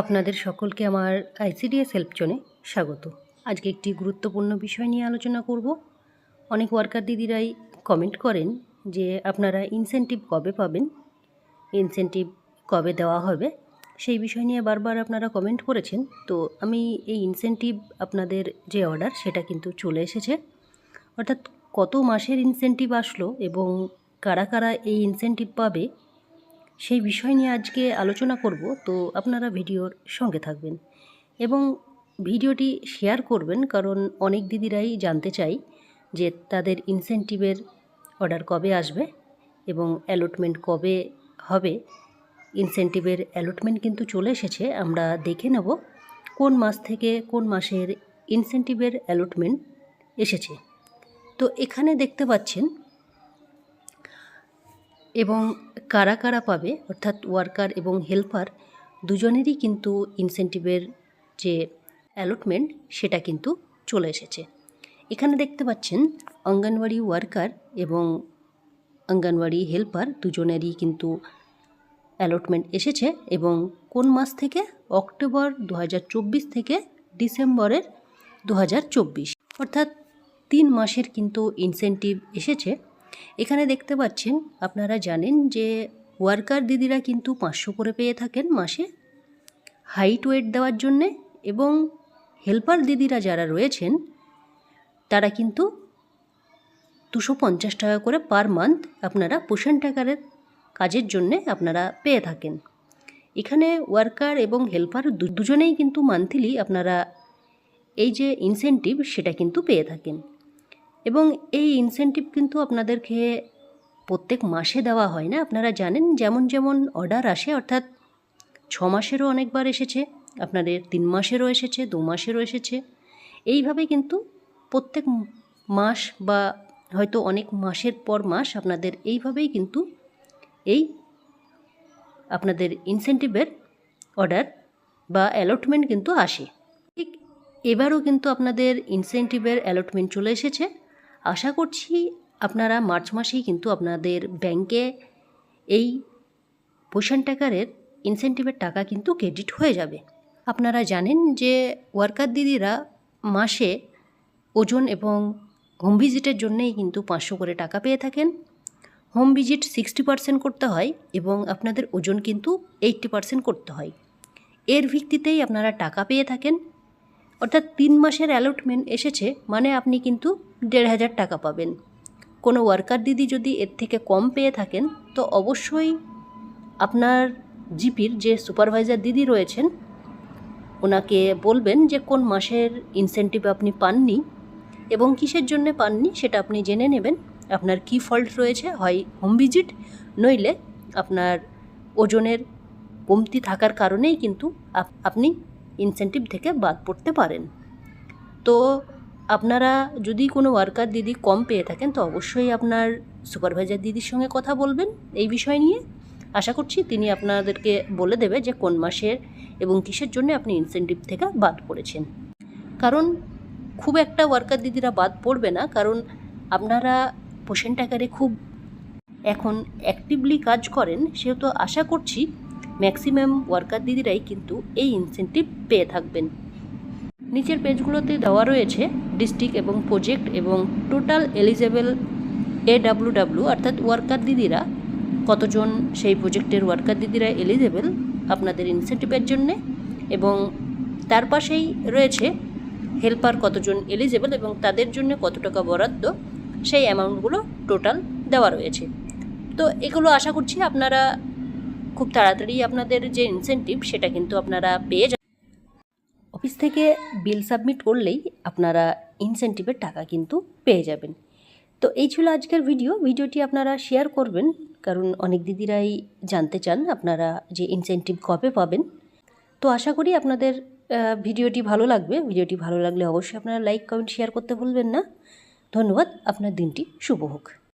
আপনাদের সকলকে আমার আইসিডিএস হেল্প জোনে স্বাগত। আজকে একটি গুরুত্বপূর্ণ বিষয় নিয়ে আলোচনা করব। অনেক ওয়ার্কার দিদিরাই কমেন্ট করেন যে আপনারা ইনসেনটিভ কবে পাবেন ইনসেনটিভ কবে দেওয়া হবে, সেই বিষয় নিয়ে বারবার আপনারা কমেন্ট করেছেন। তো আমি এই ইনসেনটিভ আপনাদের যে অর্ডার সেটা কিন্তু চলে এসেছে। অর্থাৎ কত মাসের ইনসেনটিভ আসলো এবং কারা কারা এই ইনসেনটিভ পাবে সেই বিষয় নিয়ে আজকে আলোচনা করব, তো আপনারা ভিডিওর সঙ্গে থাকবেন। এবং ভিডিওটি শেয়ার করবেন কারণ অনেক দিদিরাই জানতে চাই যে তাদের ইনসেন্টিভের অর্ডার কবে আসবে এবং অ্যালটমেন্ট কবে হবে। ইনসেন্টিভের অ্যালটমেন্ট কিন্তু চলে এসেছে, আমরা দেখে নেব কোন মাস থেকে কোন মাসের ইনসেন্টিভের অ্যালটমেন্ট এসেছে। তো এখানে দেখতে পাচ্ছেন এবং কারা কারা পাবে, অর্থাৎ ওয়ার্কার এবং হেল্পার দুজনেরই কিন্তু ইনসেন্টিভের যে অ্যালটমেন্ট সেটা কিন্তু চলে এসেছে। এখানে দেখতে পাচ্ছেন, অঙ্গনওয়াড়ি ওয়ার্কার এবং অঙ্গনওয়াড়ি হেল্পার দুজনেরই কিন্তু অ্যালটমেন্ট এসেছে এবং কোন মাস থেকে? অক্টোবর দু হাজার চব্বিশ থেকে ডিসেম্বরের দু হাজার চব্বিশ। অর্থাৎ তিন মাসের কিন্তু ইনসেন্টিভ এসেছে। এখানে দেখতে পাচ্ছেন, আপনারা জানেন যে ওয়ার্কার দিদিরা কিন্তু পাঁচশো করে পেয়ে থাকেন মাসে। হাইট ওয়েট দেওয়ার জন্যে এবং হেল্পার দিদিরা যারা রয়েছেন, তারা কিন্তু দুশো পঞ্চাশ টাকা করে পার মান্থ আপনারা পোষণ টাকারের কাজের জন্যে আপনারা পেয়ে থাকেন। এখানে ওয়ার্কার এবং হেল্পার দুজনেই কিন্তু মান্থলি আপনারা এই যে ইনসেন্টিভ সেটা কিন্তু পেয়ে থাকেন। এবং এই ইনসেন্টিভ কিন্তু আপনাদেরকে প্রত্যেক মাসে দেওয়া হয় না? আপনারা জানেন, যেমন যেমন অর্ডার আসে, অর্থাৎ ছ মাসেরও অনেকবার এসেছে, আপনাদের তিন মাসেরও এসেছে, দু মাসেরও এসেছে। এইভাবে কিন্তু প্রত্যেক মাস বা হয়তো অনেক মাসের পর মাস আপনাদের এইভাবেই কিন্তু এই আপনাদের ইনসেন্টিভের অর্ডার বা অ্যালটমেন্ট কিন্তু আসে। ঠিক এবারও কিন্তু আপনাদের ইনসেন্টিভের অ্যালটমেন্ট চলে এসেছে। আশা করছি আপনারা মার্চ মাসেই কিন্তু আপনাদের ব্যাংকে এই পোষণ টাকারের ইনসেন্টিভের টাকা কিন্তু ক্রেডিট হয়ে যাবে। আপনারা জানেন যে ওয়ার্কার দিদিরা মাসে ওজন এবং হোম ভিজিটের জন্যেই কিন্তু পাঁচশো করে টাকা পেয়ে থাকেন। হোম ভিজিট সিক্সটি পার্সেন্ট করতে হয় এবং আপনাদের ওজন কিন্তু এইট্টি পার্সেন্ট করতে হয়। এর ভিত্তিতেই আপনারা টাকা পেয়ে থাকেন। অর্থাৎ তিন মাসের অ্যালটমেন্ট এসেছে মানে আপনি কিন্তু দেড় হাজার টাকা পাবেন। কোনো ওয়ার্কার দিদি যদি এর থেকে কম পেয়ে থাকেন, তো অবশ্যই আপনার জিপির যে সুপারভাইজার দিদি রয়েছেন, ওনাকে বলবেন যে কোন মাসের ইনসেন্টিভ আপনি পাননি এবং কিসের জন্য পাননি সেটা আপনি জেনে নেবেন। আপনার কি ফল্ট রয়েছে, হয় হোম ভিজিট নইলে আপনার ওজনের কমতি থাকার কারণেই কিন্তু আপনি ইনসেন্টিভ থেকে বাদ পড়তে পারেন। তো আপনারা যদি কোনো ওয়ার্কার দিদি কম পেয়ে থাকেন, তো অবশ্যই আপনার সুপারভাইজার দিদির সঙ্গে কথা বলবেন এই বিষয় নিয়ে। আশা করছি তিনি আপনাদেরকে বলে দেবে যে কোন মাসের এবং কিসের জন্য আপনি ইনসেন্টিভ থেকে বাদ পড়েছেন। কারণ খুব একটা ওয়ার্কার দিদিরা বাদ পড়বে না, কারণ আপনারা পোষণ টাকারে খুব এখন অ্যাক্টিভলি কাজ করেন, সেহেতু আশা করছি ম্যাক্সিমাম ওয়ার্কার দিদিরাই কিন্তু এই ইনসেন্টিভ পেয়ে থাকবেন। নিচের পেজগুলোতে দেওয়া রয়েছে ডিস্ট্রিক্ট এবং প্রজেক্ট এবং টোটাল এলিজেবল ডাব্লু অর্থাৎ ওয়ার্কার দিদিরা, কতজন সেই প্রজেক্টের ওয়ার্কার দিদিরা এলিজেবল আপনাদের ইনসেন্টিভের জন্যে এবং তার পাশেই রয়েছে হেল্পার কতজন এলিজেবল এবং তাদের জন্য কত টাকা বরাদ্দ, সেই অ্যামাউন্টগুলো টোটাল দেওয়া রয়েছে। তো এগুলো আশা করছি আপনারা খুব তাড়াতাড়ি আপনাদের যে ইনসেন্টিভ সেটা কিন্তু আপনারা পেয়ে অফিস থেকে বিল সাবমিট করলেই আপনারা ইনসেন্টিভের টাকা কিন্তু পেয়ে যাবেন। তো এই ছিল আজকের ভিডিও ভিডিওটি আপনারা শেয়ার করবেন, কারণ অনেক দিদিরাই জানতে চান আপনারা যে ইনসেন্টিভ কবে পাবেন। তো আশা করি আপনাদের ভিডিওটি ভালো লাগবে। ভিডিওটি ভালো লাগলে অবশ্যই আপনারা লাইক কমেন্ট শেয়ার করতে ভুলবেন না। ধন্যবাদ। আপনার দিনটি শুভ হোক।